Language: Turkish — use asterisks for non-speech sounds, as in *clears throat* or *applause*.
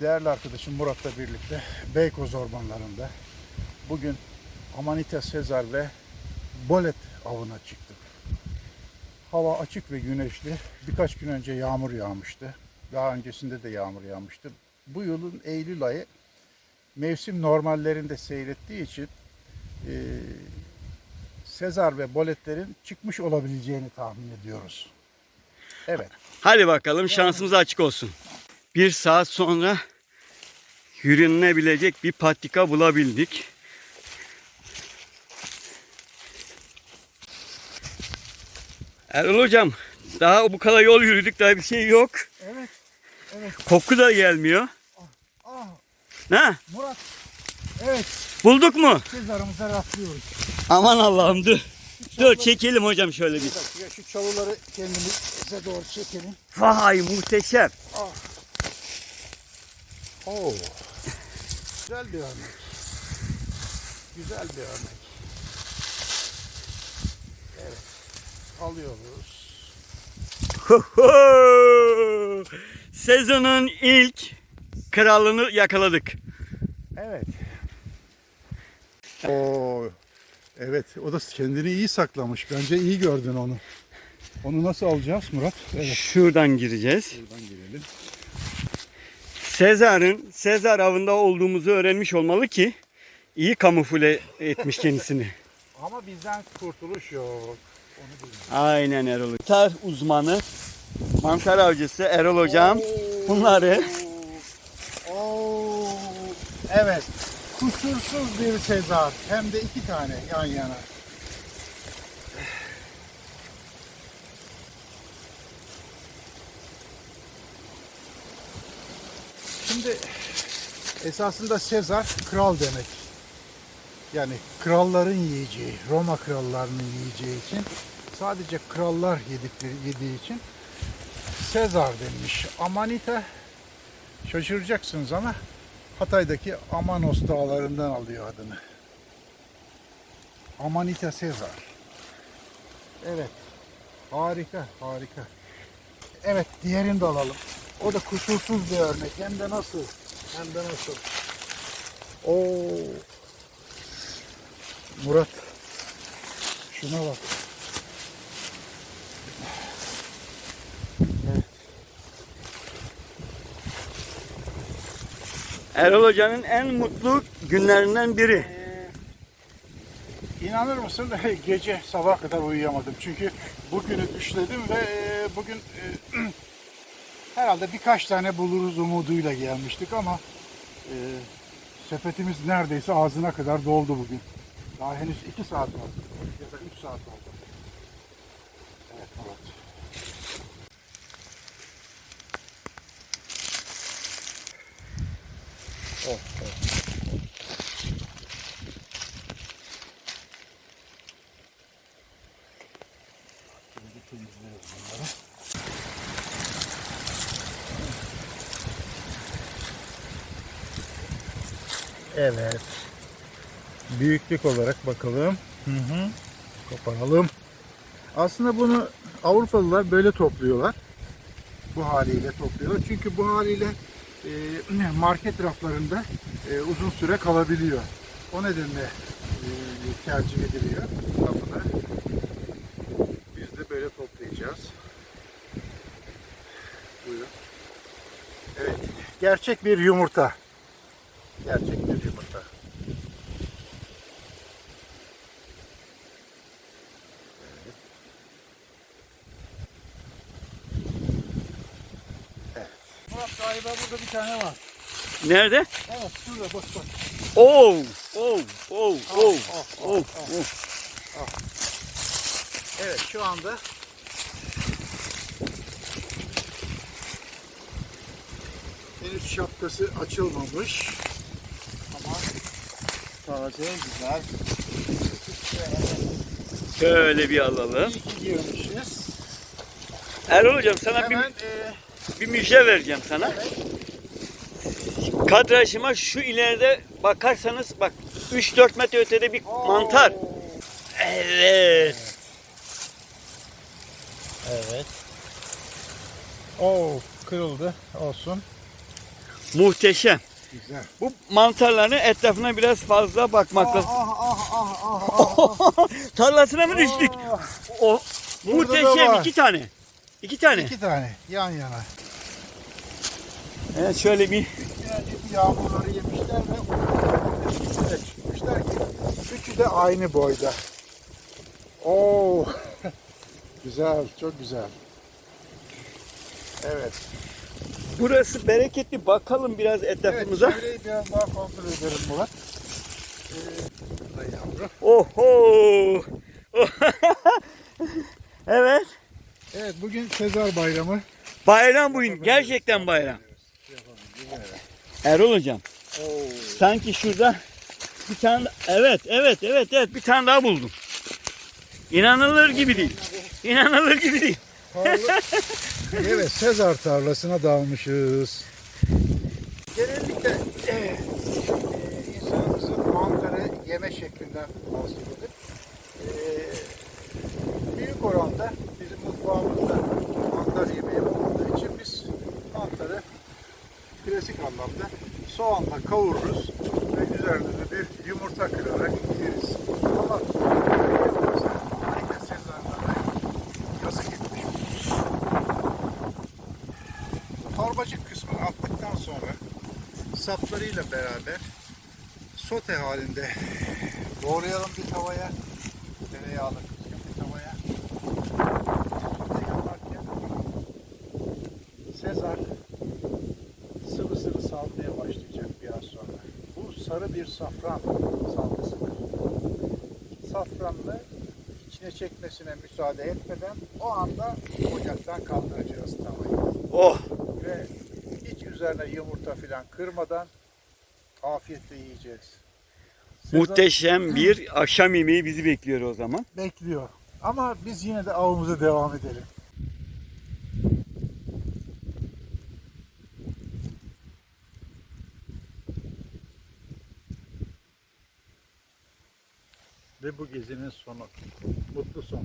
değerli arkadaşım Murat'la birlikte Beykoz ormanlarında bugün Amanita Sezar ve Bolet avına çıktık. Hava açık ve güneşli. Birkaç gün önce yağmur yağmıştı. Daha öncesinde de yağmur yağmıştı. Bu yılın Eylül ayı mevsim normallerinde seyrettiği için e, Sezar ve Boletlerin çıkmış olabileceğini tahmin ediyoruz. Evet. Hadi bakalım şansımız açık olsun. Bir saat sonra yürünebilecek bir patika bulabildik. Erol hocam daha bu kadar yol yürüdük daha bir şey yok. Evet. Evet. Koku da gelmiyor. Ah, Ha? Murat. Evet. Bulduk mu? Sezar'ımıza rastlıyoruz. Aman Allah'ım dur. Dur çekelim hocam şöyle bir. Bir şu çalıları kendimize doğru çekelim. Vay muhteşem. Oo. Güzel bir örnek. Güzel bir örnek. Evet. Alıyoruz. Sezonun ilk kralını yakaladık. Evet. Oo. Evet, o da kendini iyi saklamış. Bence iyi gördün onu. Onu nasıl alacağız Murat? Evet. Şuradan gireceğiz. Buradan girelim. Sezar'ın Sezar avında olduğumuzu öğrenmiş olmalı ki iyi kamufle etmiş kendisini. *laughs* Ama bizden kurtuluş yok. Onu bilmiyorum. Aynen Erol. Mantar uzmanı, mantar avcısı Erol hocam. Bunları Oo. Evet. Kusursuz bir Sezar. Hem de iki tane yan yana. Şimdi esasında Sezar kral demek. Yani kralların yiyeceği, Roma krallarının yiyeceği için sadece krallar yedikleri yediği için Sezar denmiş. Amanita şaşıracaksınız ama Hatay'daki Amanos dağlarından alıyor adını. Amanita Sezar. Evet. Harika, harika. Evet, diğerini de alalım. O da kusursuz bir örnek. Hem de nasıl? Hem de nasıl? Oo. Murat. Şuna bak. Erol hocanın en mutlu günlerinden biri. İnanır mısın *laughs* gece sabah kadar uyuyamadım. Çünkü bugünü düşledim ve e, bugün e, *clears throat* herhalde birkaç tane buluruz umuduyla gelmiştik ama e, sepetimiz neredeyse ağzına kadar doldu bugün. Daha henüz iki saat var ya da üç saat oldu. Evet Murat. Oh, oh. Şimdi temizleriz bunları. Evet. Büyüklük olarak bakalım. Hı hı. Koparalım. Aslında bunu Avrupalılar böyle topluyorlar. Bu haliyle topluyorlar. Çünkü bu haliyle e, *clears throat* market raflarında e, uzun süre kalabiliyor. O nedenle e, tercih ediliyor. Bunlar. Biz de böyle toplayacağız. Buyurun. Evet. Gerçek bir yumurta. Gerçek bir yumurta. Evet. Evet. Murat galiba burada bir tane var. Nerede? Evet şurada bak bak. Oh, oh, oh, oh, oh, oh, oh. Evet şu anda henüz şapkası açılmamış taze güzel. Şöyle bir alalım. İyi ki. Erol hocam sana bir, Hemen e, bir müjde vereceğim sana. Kadrajıma şu ileride bakarsanız bak 3-4 metre ötede bir mantar. Evet. Evet. Oo kırıldı olsun. Muhteşem. Güzel. Bu mantarların etrafına biraz fazla bakmak Ah lazım. ah ah ah ah. ah. *laughs* Tarlasına mı düştük? Ah. O muhteşem iki tane. İki tane. İki tane yan yana. Evet şöyle bir Birazcık yağmurları yemişler ve çıkmışlar ki üçü de aynı boyda. Oo. *laughs* güzel, çok güzel. Evet. Burası bereketli. Bakalım biraz Evet, etrafımıza. çevreyi biraz daha kontrol edelim Murat. Ee. Oho. *laughs* evet. Evet, bugün Sezar Bayramı. Bayram bugün. Gerçekten bayram. Erol hocam. Oo. Sanki şurada bir tane evet evet evet evet bir tane daha buldum. İnanılır gibi değil. İnanılır gibi değil. *laughs* Evet, Sezar tarlasına dalmışız. Genellikle e, insanımızın mantarı yeme şeklinden bahsedelim. E, büyük oranda bizim mutfağımızda mantar yemeği olmadığı için biz mantarı klasik anlamda soğanla kavururuz ve üzerine de bir yumurta kırarak yeriz. Ama harika Sezar'da yazık etmiş attıktan sonra saplarıyla beraber sote halinde doğrayalım bir tavaya. Tereyağlı kızgın bir tavaya. Sezar sıvı sıvı salmaya başlayacak biraz sonra. Bu sarı bir safran salgısıdır. Safranlı içine çekmesine müsaade etmeden o anda ocaktan kaldıracağız tavayı Oh üzerine yumurta filan kırmadan afiyetle yiyeceğiz. Muhteşem bir akşam yemeği bizi bekliyor o zaman. bekliyor. Ama biz yine de avımıza devam edelim. Ve bu gezinin sonu. Mutlu son.